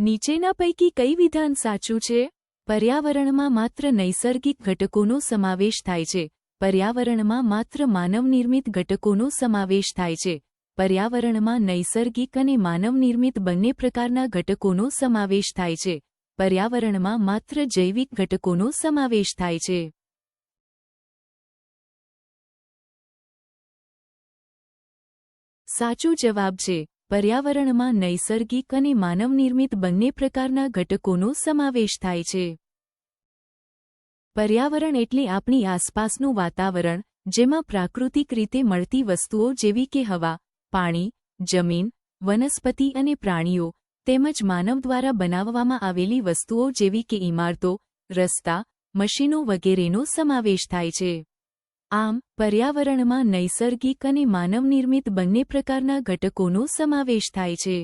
નીચેના પૈકી કઈ વિધાન સાચું છે? પર્યાવરણમાં માત્ર નૈસર્ગિક ઘટકોનો સમાવેશ થાય છે. પર્યાવરણમાં માત્ર માનવનિર્મિત ઘટકોનો સમાવેશ થાય છે. પર્યાવરણમાં નૈસર્ગિક અને માનવનિર્મિત બંને પ્રકારના ઘટકોનો સમાવેશ થાય છે. પર્યાવરણમાં માત્ર જૈવિક ઘટકોનો સમાવેશ થાય છે. સાચો જવાબ છે. પર્યાવરણમાં નૈસર્ગિક અને માનવનિર્મિત બંને પ્રકારના ઘટકોનો સમાવેશ થાય છે. પર્યાવરણ એટલે આપણી આસપાસનું વાતાવરણ, જેમાં પ્રાકૃતિક રીતે મળતી વસ્તુઓ જેવી કે હવા, પાણી, જમીન, વનસ્પતિ અને પ્રાણીઓ, તેમજ માનવ દ્વારા બનાવવામાં આવેલી વસ્તુઓ જેવી કે ઇમારતો, રસ્તા, મશીનો વગેરેનો સમાવેશ થાય છે. આમ પર્યાવરણમાં નૈસર્ગિક અને માનવનિર્મિત બંને પ્રકારના ઘટકોનો સમાવેશ થાય છે.